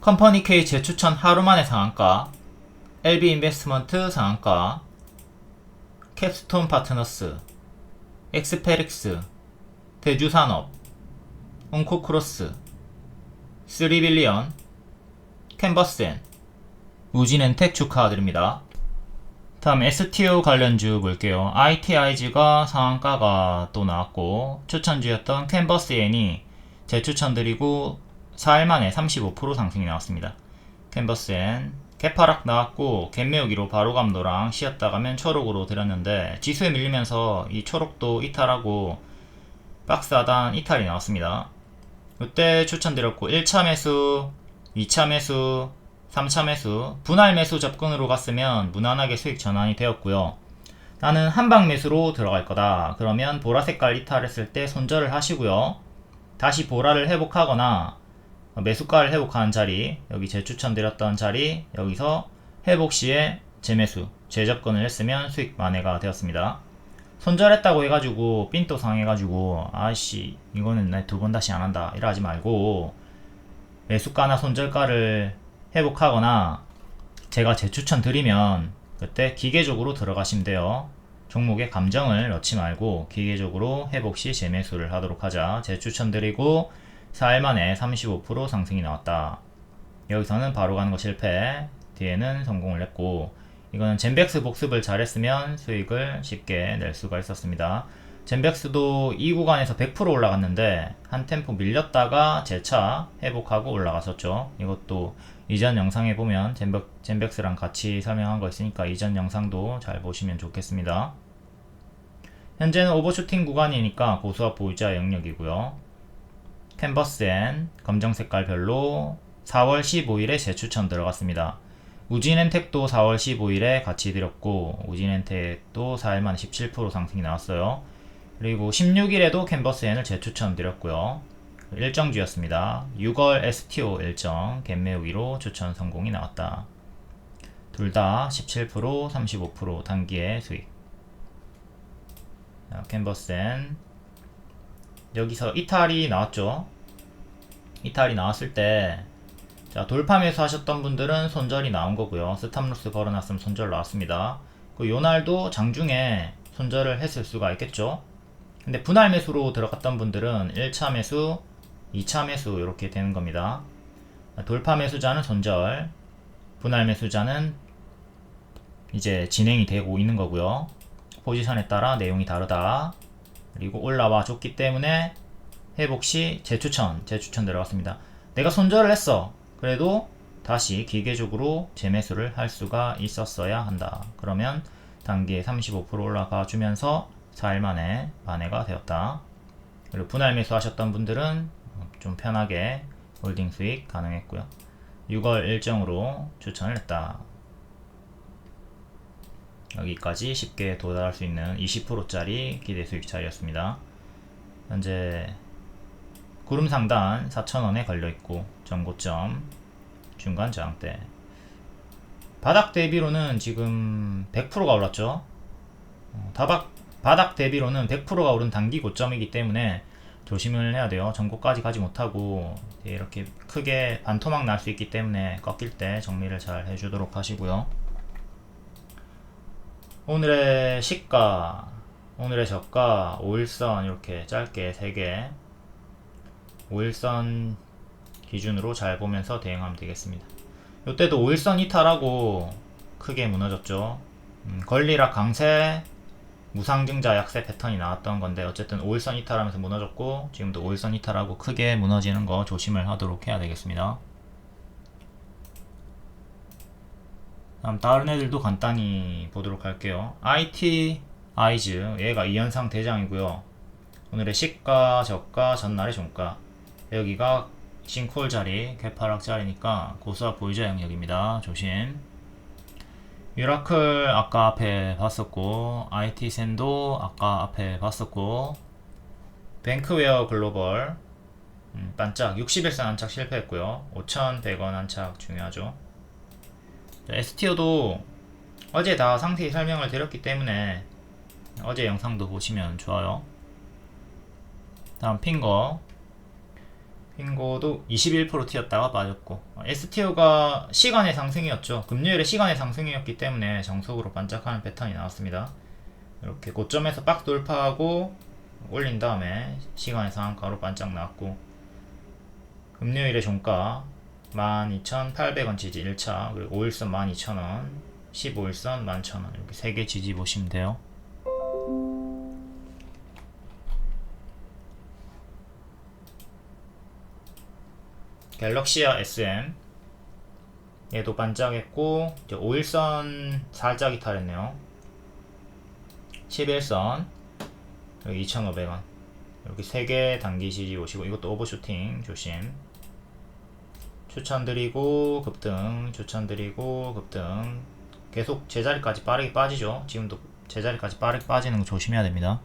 컴퍼니 K 재추천 하루 만에 상한가, LB 인베스트먼트 상한가, 캡스톤 파트너스, 엑스페릭스, 대주산업, 온코크로스, 3빌리언, 캔버스엔, 우진엔텍 축하드립니다. 다음 STO 관련주 볼게요. ITIG가 상한가가 또 나왔고 추천주였던 캔버스엔이 재추천드리고 4일 만에 35% 상승이 나왔습니다. 캔버스엔 개파락 나왔고 갭매우기로 바로 감도랑 쉬었다 가면 초록으로 들었는데 지수에 밀리면서 이 초록도 이탈하고 박스 하단 이탈이 나왔습니다. 이때 추천드렸고 1차 매수, 2차 매수, 3차 매수, 분할 매수 접근으로 갔으면 무난하게 수익 전환이 되었고요. 나는 한방 매수로 들어갈 거다. 그러면 보라 색깔 이탈했을 때 손절을 하시고요. 다시 보라를 회복하거나 매수가를 회복하는 자리, 여기 재추천드렸던 자리, 여기서 회복 시에 재매수, 재접근을 했으면 수익 만회가 되었습니다. 손절했다고 해가지고 삔또 상해가지고 아씨 이거는 내 두 번 다시 안 한다 이러지 말고 매수가나 손절가를 회복하거나 제가 재추천 드리면 그때 기계적으로 들어가시면 돼요. 종목에 감정을 넣지 말고 기계적으로 회복 시 재매수를 하도록 하자. 재추천 드리고 4일 만에 35% 상승이 나왔다. 여기서는 바로 가는 거 실패. 뒤에는 성공을 했고 이거는 젠백스 복습을 잘했으면 수익을 쉽게 낼 수가 있었습니다. 젠백스도 이 구간에서 100% 올라갔는데 한 템포 밀렸다가 재차 회복하고 올라갔었죠. 이것도 이전 영상에 보면 젠백, 젠백스랑 같이 설명한 거 있으니까 이전 영상도 잘 보시면 좋겠습니다. 현재는 오버슈팅 구간이니까 고수압 보유자 영역이고요. 캔버스엔 검정 색깔 별로 4월 15일에 재추천 들어갔습니다. 우진엔텍도 4월 15일에 같이 드렸고 우진엔텍도 4일 만에 17% 상승이 나왔어요. 그리고 16일에도 캔버스엔을 재추천 드렸고요. 일정주였습니다. 6월 STO 일정 갭매우기로 추천 성공이 나왔다. 둘 다 17% 35% 단기의 수익. 자, 캔버스엔 여기서 이탈이 나왔죠. 이탈이 나왔을 때 자, 돌파 매수 하셨던 분들은 손절이 나온 거고요. 스탑로스 걸어놨으면 손절 나왔습니다. 그 요날도 장중에 손절을 했을 수가 있겠죠. 근데 분할 매수로 들어갔던 분들은 1차 매수, 2차 매수 이렇게 되는 겁니다. 돌파 매수자는 손절, 분할 매수자는 이제 진행이 되고 있는 거고요. 포지션에 따라 내용이 다르다. 그리고 올라와 줬기 때문에 회복 시 재추천, 재추천 들어갔습니다. 내가 손절을 했어. 그래도 다시 기계적으로 재매수를 할 수가 있었어야 한다. 그러면 단기에 35% 올라가 주면서 4일 만에 만회가 되었다. 그리고 분할 매수 하셨던 분들은 좀 편하게 홀딩 수익 가능했고요. 6월 일정으로 추천을 했다. 여기까지 쉽게 도달할 수 있는 20%짜리 기대 수익 차이였습니다. 현재 구름 상단 4,000원에 걸려있고 전고점 중간 저항대. 바닥 대비로는 지금 100%가 올랐죠? 어, 다박, 바닥 대비로는 100%가 오른 단기 고점이기 때문에 조심을 해야 돼요. 전고까지 가지 못하고 이렇게 크게 반토막 날 수 있기 때문에 꺾일 때 정리를 잘 해주도록 하시고요 오늘의 시가 오늘의 저가 5일선 이렇게 짧게 3개 5일선 기준으로 잘 보면서 대응하면 되겠습니다. 이때도 5일선 이탈하고 크게 무너졌죠. 음, 권리락 강세, 무상증자 약세 패턴이 나왔던 건데 어쨌든 5일선 이탈하면서 무너졌고 지금도 5일선 이탈하고 크게 무너지는 거 조심을 하도록 해야 되겠습니다. 다음 다른 애들도 간단히 보도록 할게요. IT 아이즈 얘가 2연상 대장이고요. 오늘의 시가, 저가, 전날의 종가 여기가 싱콜 자리, 개파락 자리니까 고수압 보유자 영역입니다. 조심. 유라클 아까 앞에 봤었고, IT센도 아까 앞에 봤었고, 뱅크웨어 글로벌 음, 반짝 61선 안착 실패했고요. 5,100원 안착 중요하죠. STO도 어제 다 상세히 설명을 드렸기 때문에 어제 영상도 보시면 좋아요. 다음 핑거 핑고도 21% 튀었다가 빠졌고 S티어가 시간의 상승이었죠. 금요일에 시간의 상승이었기 때문에 정석으로 반짝하는 패턴이 나왔습니다. 이렇게 고점에서 빡 돌파하고 올린 다음에 시간의 상한가로 반짝 나왔고 금요일의 종가 12,800원 지지 1차. 그리고 5일선 12,000원 15일선 11,000원. 이렇게 3개 지지 보시면 돼요. 갤럭시아 SM 얘도 반짝했고 이제 5일선 살짝 이탈했네요. 11선 여기 2,500원. 이렇게 3개 단기 지지 오시고 이것도 오버슈팅 조심 추천드리고 급등 추천드리고 급등. 계속 제자리까지 빠르게 빠지죠. 지금도 제자리까지 빠르게 빠지는 거 조심해야 됩니다